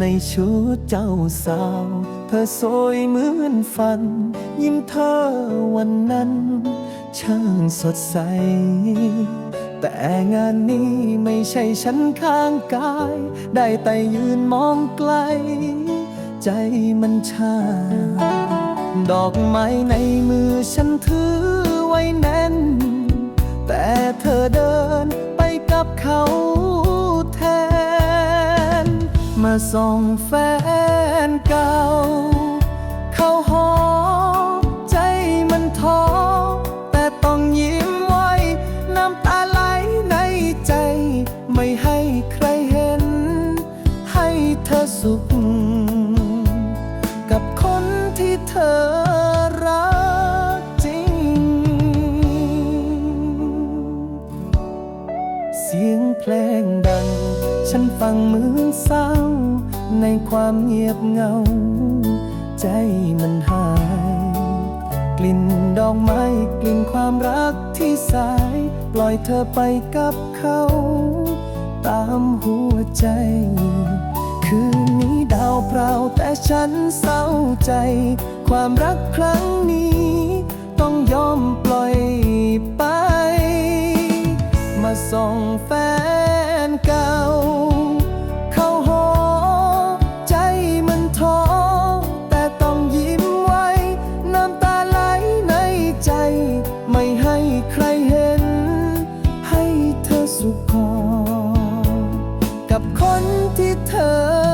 ในชุดเจ้าสาว เธอสวยเหมือนฝัน ยิ้มเธอวันนั้น ช่างสดใส แต่งานนี้ไม่ใช่ฉันข้างกาย ได้แต่ยืนมองไกล ใจมันชา ดอกไม้ในมือฉันถือไว้แน่น มาส่องแฟนเก่า เขาหอมใจมันท้อแต่ต้องยิ้มไว้ น้ำตาไหลในใจ ไม่ให้ใครเห็น ให้เธอสุข กับคนที่เธอรักจริง เสียงเพลงดัง ฉันฟังเหมือนเศร้า ในความเงียบเงา ใจมันหาย กลิ่นดอกไม้กลิ่นความรักที่สาย ปล่อยเธอไปกับเขา ตามหัวใจ คืนนี้ดาวเปล่าแต่ฉันเศร้าใจ ความรักครั้งนี้ ต้องยอมปล่อย ที่เธอ